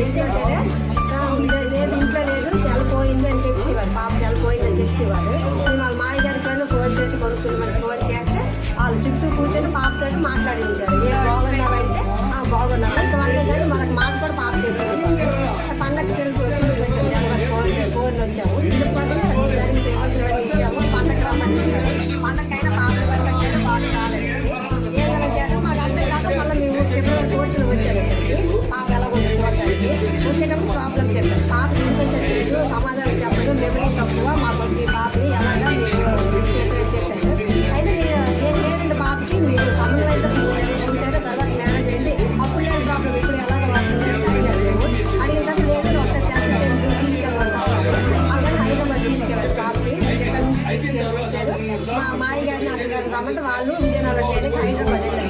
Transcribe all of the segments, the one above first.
చేసినా సరే లేదు ఇంట్లో లేదు చనిపోయింది అని చెప్పేవారు. పాప చనిపోయిందని చెప్పేవారు. మేము వాళ్ళ మాయగారి పైన ఫోన్ చేసి కొనుక్కున్నామని ఫోన్ చేస్తే వాళ్ళు చుట్టూ కూర్చొని పాపతో మాట్లాడించారు. ఏం బాగున్నామంటే బాగున్నాం ఇంతవరకే కానీ మనకు మాట కూడా పాప చెప్పారు మా అమ్మాయి గారిని అత్తగారిని రమ్మంటే వాళ్ళు విజయనగరం హైదరాబాద్ వెళ్ళారు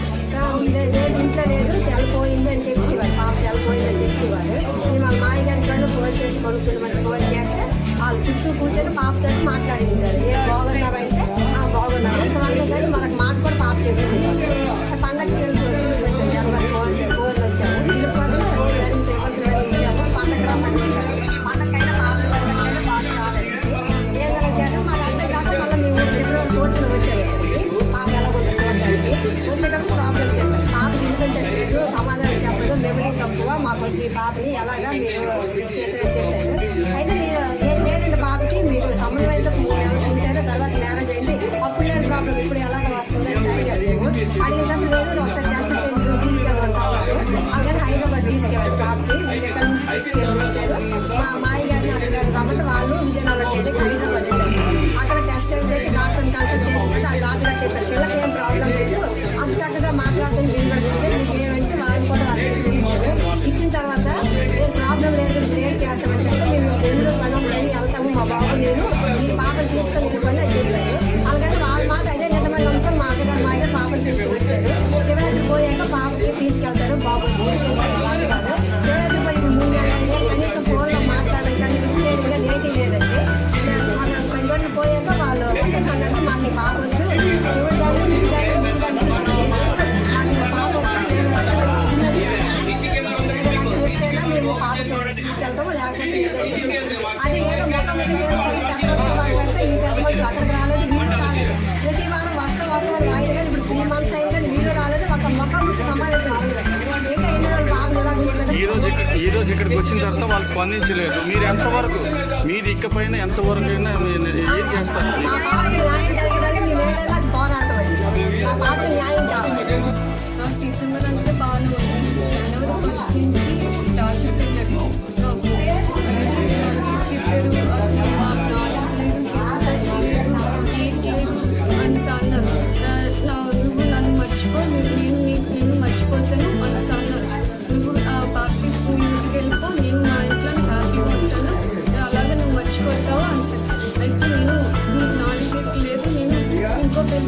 ఉండేది ఇంట్లో లేదు సెల్ అని చెప్పేవాడు పాప సెల్ పోయిందని చెప్పేవాడు మేము వాళ్ళ మాయగారి కాళ్ళు ఫోన్ చేసి కొనుక్కుని మంచి ఫోన్ చేస్తే వాళ్ళ చుట్టూ కూర్చొని పాపతో మాట్లాడించారు. 你爸不一样个他没有接待接 ఈరోజు ఈరోజు ఇక్కడికి వచ్చిన తర్వాత వాళ్ళు స్పందించలేదు. మీరు ఎంతవరకు మీరు ఇకపైన ఎంతవరకు అయినా ఏం చేస్తారు? తీసుకున్నారంటే బాగుంటుంది జనవరి ఫస్ట్ నుంచి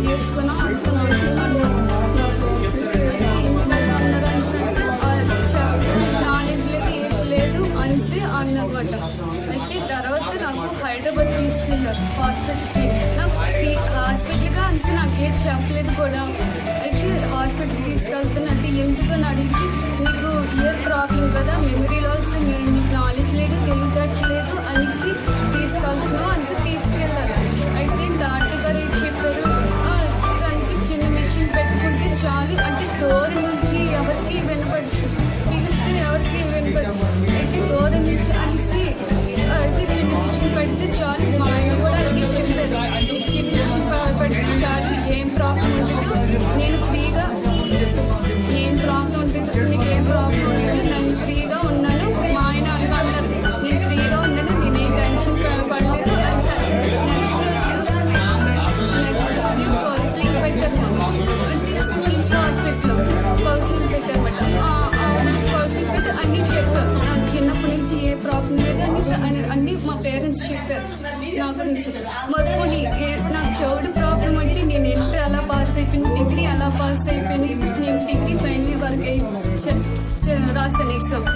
చేసుకున్నాం అసలు నాకు ఎందుకంటే అన్నారు అంటే నాలెడ్జ్ లేదు ఏం లేదు అనేసి అన్నమాట అయితే తర్వాత నాకు హైదరాబాద్ తీసుకెళ్ళారు హాస్పిటల్కి నాకు హాస్పిటల్గా అంతే నాకు ఏది చెప్పలేదు కూడా అయితే హాస్పిటల్కి తీసుకెళ్తున్నట్టు ఎందుకు అని అడిగితే నీకు ఇయర్ ప్రాబ్లం కదా మెమరీ లాస్ నీకు నాలెడ్జ్ లేదు తెలివితేటలేదు అనేసి తీసుకెళ్తున్నావు అనేసి తీసుకెళ్ళారు నా గురించి మొదలు నాకు చెవుడు ప్రాబ్లం అంటే నేను ఇంటర్ అలా పాస్ అయిపోయింది డిగ్రీ అలా పాస్ అయిపోయింది నేను డిగ్రీ ఫైనల్ వరకు రాశాను ఎగ్జామ్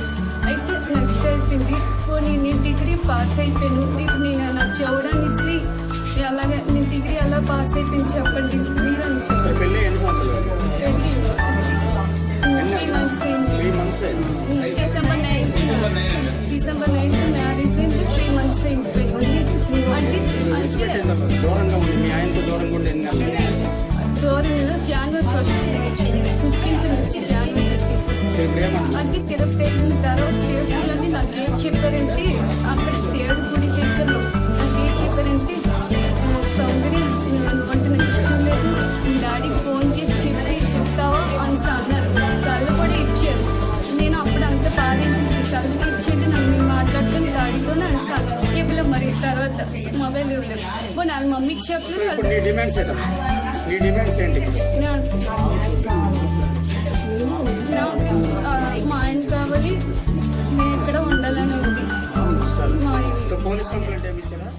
అయితే నెక్స్ట్ అయిపోయింది. సో నేను డిగ్రీ పాస్ అయిపోయాను. నేను నా చెవుడనిసి అలాగే నేను డిగ్రీ అలా పాస్ అయిపోయింది చెప్పండి. మీరు అని చెప్పండి December ninth December ninth so ఇప్పుడు ఏమన్నా అది తిరుపతి వెళ్ళిన తర్వాత తిరుపతిలోని నాకు ఏం చెప్పారంటే అక్కడ దేవుడి గుడి దగ్గరలో నాకు ఏం చెప్పారంటే సౌందర్యం అంటే నాకు ఇష్టం లేదు మీ డాడీకి ఫోన్ చేసి చెప్పి చెప్తావా? అని అన్నారు. సల్లు కూడా ఇచ్చారు. నేను అప్పుడు అంత బాధ సల్లుకి ఇచ్చేది నన్ను నేను మాట్లాడుతున్న డాడీతో మరి? తర్వాత మొబైల్ ఇవ్వలేదు. వాళ్ళ మమ్మీకి చెప్పలేదు. నీ డిమాండ్స్ ఏంటి? నాకు మా ఆయన కావాలి. నేను ఇక్కడ ఉండాలని ఉంది. పోలీస్ కంప్లైంట్ ఏమి ఇచ్చారా?